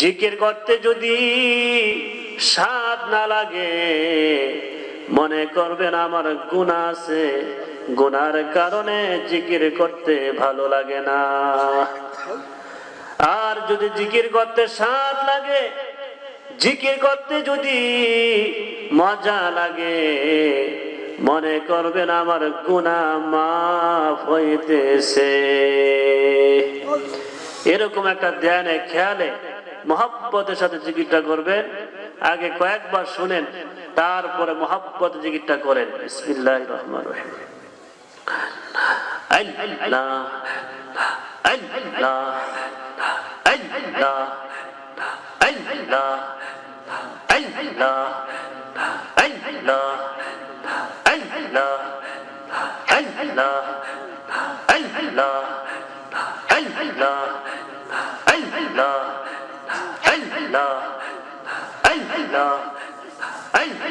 জিকির করতে যদি স্বাদ না লাগে, মনে করবেন আমার গুণা আছে গুনার কারণে জিকির করতে ভালো লাগে না। আর যদি জিকির করতে স্বাদ লাগে, জিকির করতে যদি মজা লাগে, মনে করবেন আমার গুণা মাফ হইতেছে। এরকম একটা ধ্যানে, খেয়ালে মহাব্বতের সাথে জিকিরটা করবেন আগে কয়েকবার শুনেন তারপরে মহাব্বত জিকিরটা করেন বিসমিল্লাহ রহমান রহিম আল্লাহ আল্লাহ আল্লাহ আল্লাহ আল্লাহ আল্লাহ আল্লাহ আল্লাহ আল্লাহ আল্লাহ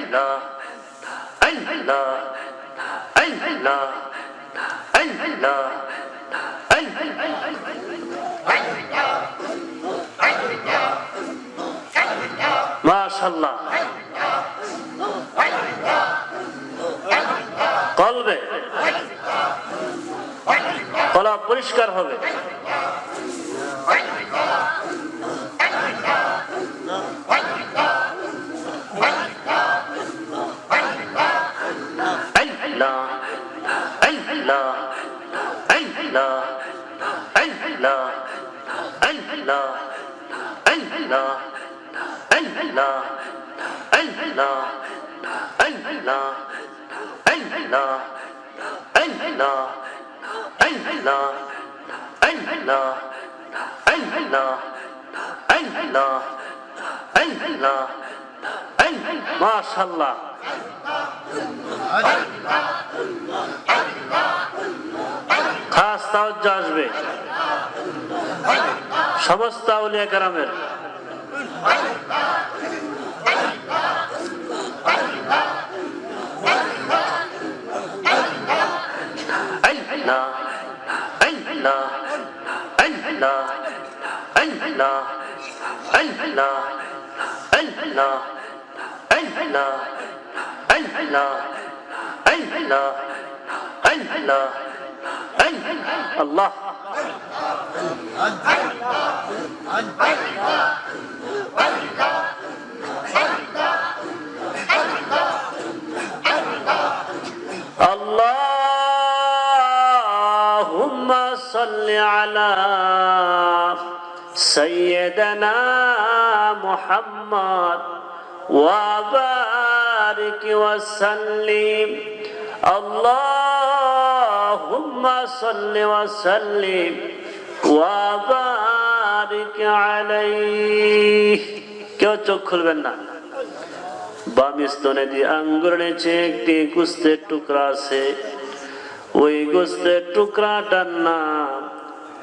الله الله الله الله কলবে কলা পরিষ্কার হবে মাশাল্লাহ খাস তাহজ আসবে সমস্ত আউলিয়া গ্রামের الله. اللهم صل على سيدنا محمد وبارك وسلم. الله اللهم صل وسلم وبارك عليه কেউ চোখ খুলবেন না বাম স্তনে দিয়ে আঙ্গুর নিচে একটি গুস্তের টুকরা আছে ওই গোস্তের টুকরাটার নাম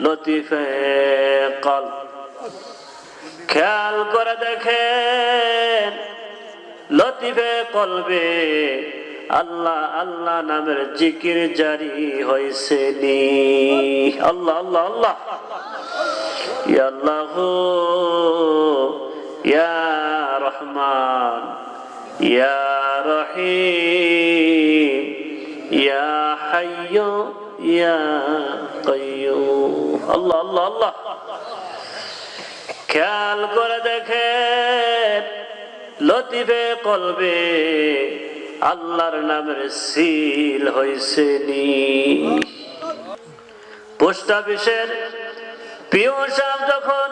লতিফে কল খেয়াল করে দেখেন লতিফে কলবে আল্লাহ আল্লাহ নামের জিকির জারি হয়েছে নি আল্লাহ আল্লাহ। আল্লাহ আল্লাহ, ইয়া রহমান, ইয়া ইয়া ইয়া খেয়াল করে দেখেন, লতিফে কলবে আল্লাহর নামের সিল হয়েছে নি। পোস্ট অফিসের পিও সাহেব যখন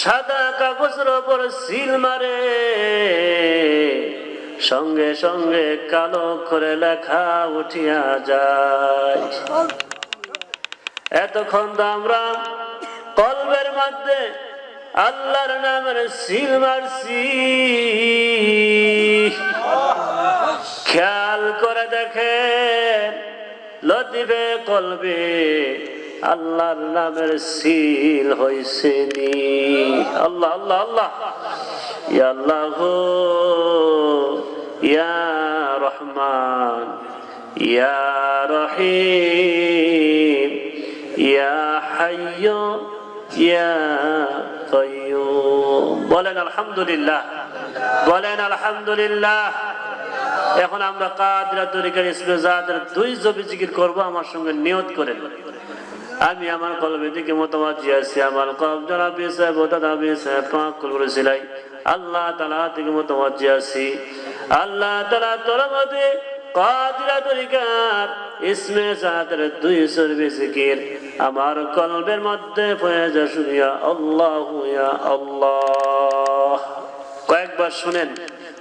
সাদা কাগজের ওপর সিল মারে, সঙ্গে সঙ্গে কালো করে লেখা উঠিয়া যায়। এতক্ষণ তো আমরা কলবের মধ্যে আল্লাহর নামের সিল মারছি। খেয়াল করে দেখেন, লতিফে কলবে আল্লাহর নামের সিল হয়েছে নি। আল্লাহ আল্লাহ আল্লাহ। আল্লাহ, ইয়া রহমান, ইয়া রহিম, ইয়া হাইয়ু ইয়া কাইয়ুম বলেন আলহামদুলিল্লাহ বলেন আলহামদুলিল্লাহ। এখন আমরা কাদরা তরিকার ইসমে জাতের দুই জবি জিকির করব, আমার সঙ্গে নিয়ত করেন আমি আমার কলবে দিকে মতবাজি আছি আমার কলব যারা পেয়েছে বোধা দাবি পাক করে সিলাই। আল্লাহ তালা থেকে মতবাজি আছি আল্লাহ তালা তোর মধ্যে তরিকার ইসমে জাতের দুই সরবি জিকির আমার কলবের মধ্যে ফয়েজা শুনিয়া আল্লাহ ইয়া আল্লাহ। কয়েকবার শুনেন।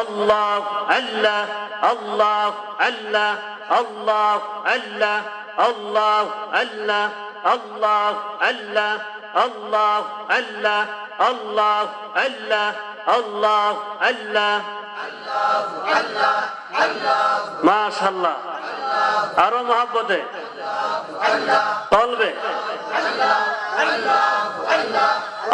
الله الله الله الله الله الله الله الله الله الله الله الله الله الله الله الله ما شاء الله আরো মহাব্বতে কলবে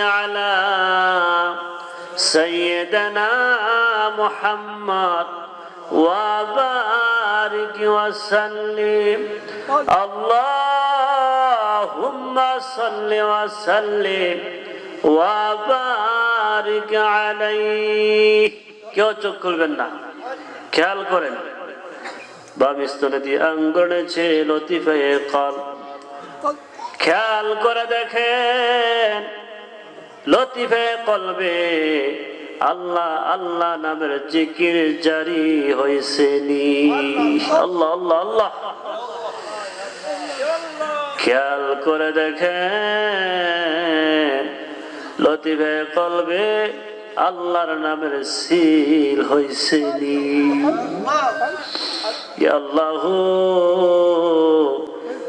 على سيدنا محمد وبارك وسلم اللهم صل وسلم وبارك عليه কেউ চোখ খুলবেন না খেয়াল করেন বাম স্তনে দিয়ে আঙ্গনেছে লতিফে কল খেয়াল করে দেখেন লতিফে কলবে, আল্লাহ আল্লাহ নামের জিকির জারি হয়েছে নি। আল্লাহ আল্লাহ আল্লাহ। খেয়াল করে দেখেন, লতিফে কলবে, আল্লাহর নামের সিল হয়েছে নি। আল্লাহ,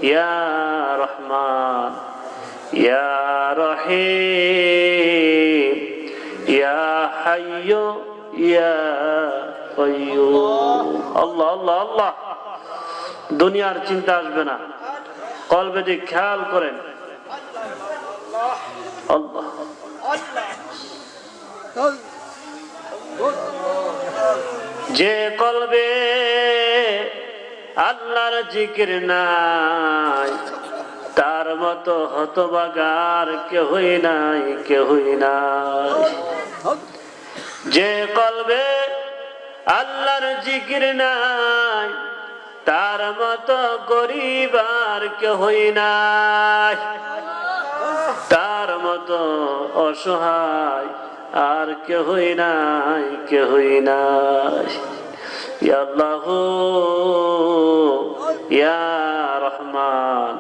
ইয়া রহমান, ইয়া রহিম। ইয়া হাইয়ু, ইয়া কাইয়ুম আল্লাহ আল্লাহ আল্লাহ। দুনিয়ার চিন্তা আসবে না। কলবে দিয়ে খেয়াল করেন। যে কলবে আল্লাহর জিকির নাই, তার মতো হতবাগার কেহই নাই কেহই নাই। যে কলবে আল্লাহর জিকির নাই, তার মতো গরিব আর কেহই নাই। তার মতো অসহায় আর কেহই নাই কেহই নাই। আল্লাহ রহমান,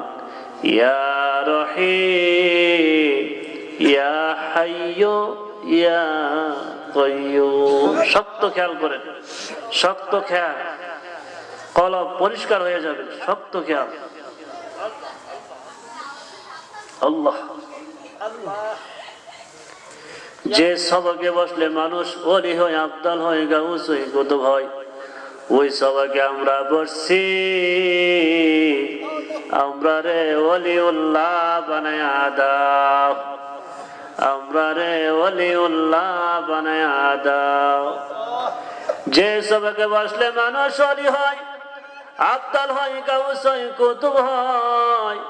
ইয়া রহিম, ইয়া হাইয়ু, ইয়া শক্ত খেয়াল করেন শক্ত খেয়াল। কলব পরিষ্কার হয়ে যাবে। শক্ত খেয়াল। আল্লাহ। যে সবকে বসলে মানুষ অলি হয়, আবদাল হয়, গাউস হয় কুতুব হয়, ওই সবাকে আমরা বসছি। আমরা রে অলি উল্লাহ বানায় দাও। আমরা রে অলি উল্লাহ বানায় দাও। যে সবকে বসলে মানুষ অলি হয় আবদাল হয়, গাউস হয়, কুতুব হয়,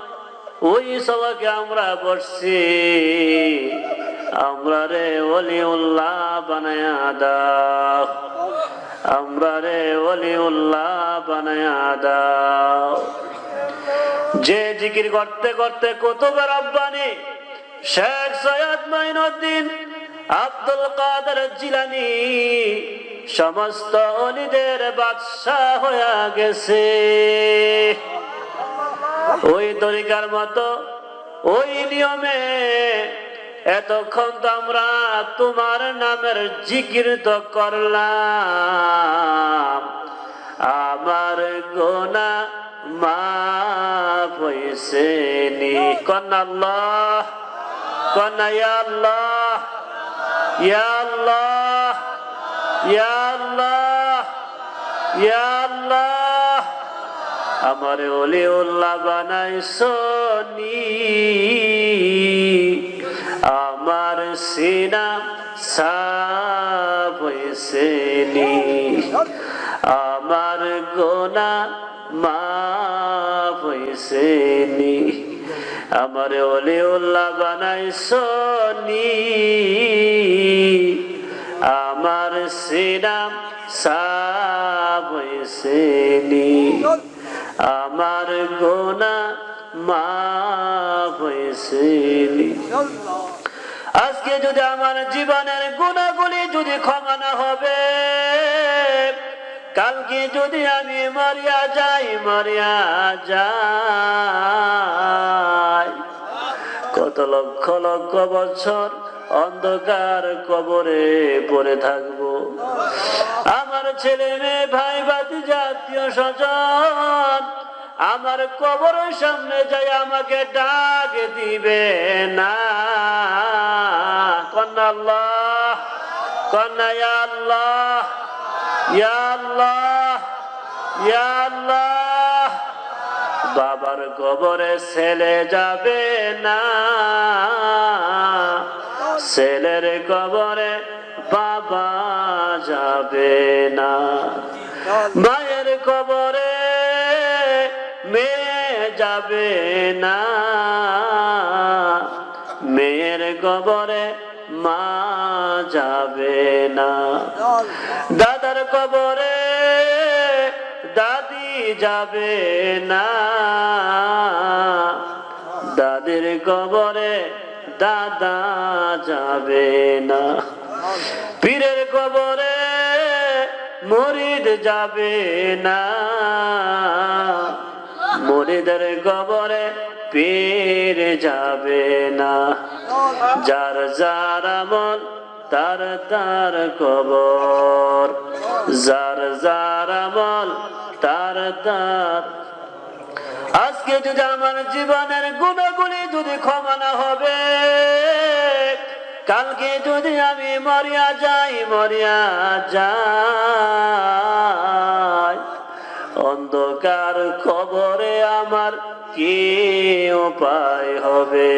ওই সবাকে আমরা বসছি। আমরা রে অলি উল্লাহ বানায়া দাও। আমরা রে অলি উল্লাহ বানায়া দাও। যে জিকির করতে করতে কতবার আব্বানি শেখ সৈয়দ মাইনুদ্দিন আব্দুল কাদের জিলানি, সমস্ত অলিদের বাদশাহ হয়ে গেছে। ওই তরিকার মতো, ওই নিয়মে এতক্ষণ তো আমরা তোমার নামের জিকির তো করলাম। আমার গোনা মা হয়েছে নি। কন্যা আমার ওলি উল্লাহ বানাই সনি আমার সিনা হয়েছে নি আমার গোনা মাফ হয়েছে নি আমার ওলি উল্লাহ বানাই সনি আমার সিনা সাফ হয়েছে নি। আমার গোনা মাফ হয়েছে নি। আজকে যদি আমার জীবনের গুণাগুলি যদি ক্ষমা না হবে কালকে যদি আমি মরিয়া যাই মরিয়া যাই। কত লক্ষ লক্ষ বছর অন্ধকার কবরে পড়ে থাকব। আমার ছেলে মেয়ে, ভাই বাতি জাতীয় স্বজন, আমার কবরের সামনে যাই আমাকে ডাক দিবে না। কন্যা আল্লাহ কন্যা আল্লাহ ইয়া আল্লাহ ইয়া আল্লাহ বাবার কবরে ছেলে যাবে না। ছেলের কবরে বাবা যাবে না। মায়ের কবরে মেয়ে যাবে না। মেয়ের কবরে যাবে না। দাদার কবরে দাদি যাবে না। দাদির কবরে দাদা যাবে না। পীরের কবরে মরিদ যাবে না। মরিদের কবরে পীর যাবে না। যার যার আমল তার তার কবর যার যার আমল, তার তার। আজকে যদি আমার জীবনের গুণাগুলি যদি ক্ষমা হবে, কালকে যদি আমি মরিয়া যাই মরিয়া যাই, অন্ধকার খবরে আমার কি উপায় হবে?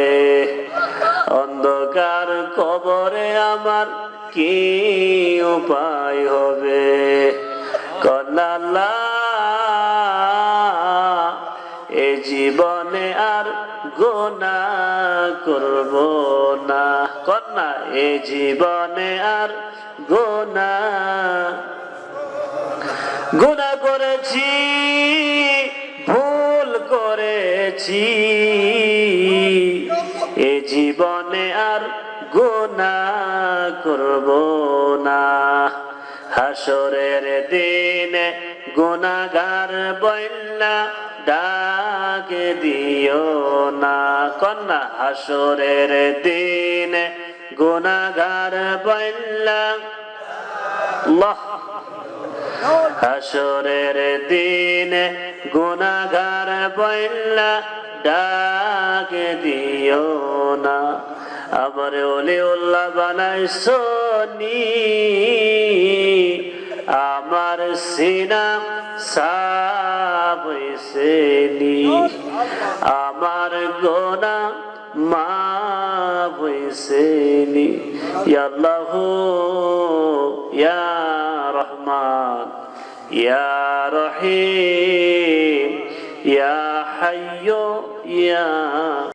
অন্ধকার কবরে আমার কি উপায় হবে? কন্যা এ জীবনে আর গোনা করব না। কন্যা, এ জীবনে আর গোনা গুণা করেছি, ভুল করেছি। করব না। হাসরের দিনে গুণাগার বন্যা ডাকে দিও না। কন্যা, হাসরের দিনে গুণাগার বন্যা হাসরের দিনে গুনাগার বইল্লা ডাক দিও না। আমার ওলি উল্লাহ বানাই সনি আমার সিনাম সাবইসেনি আমার গোনা মা বইসেনি ইয়াল্লাহু ইয়া রহমান, ইয়া রহিম, ইয়া হাইয়্যু, ইয়া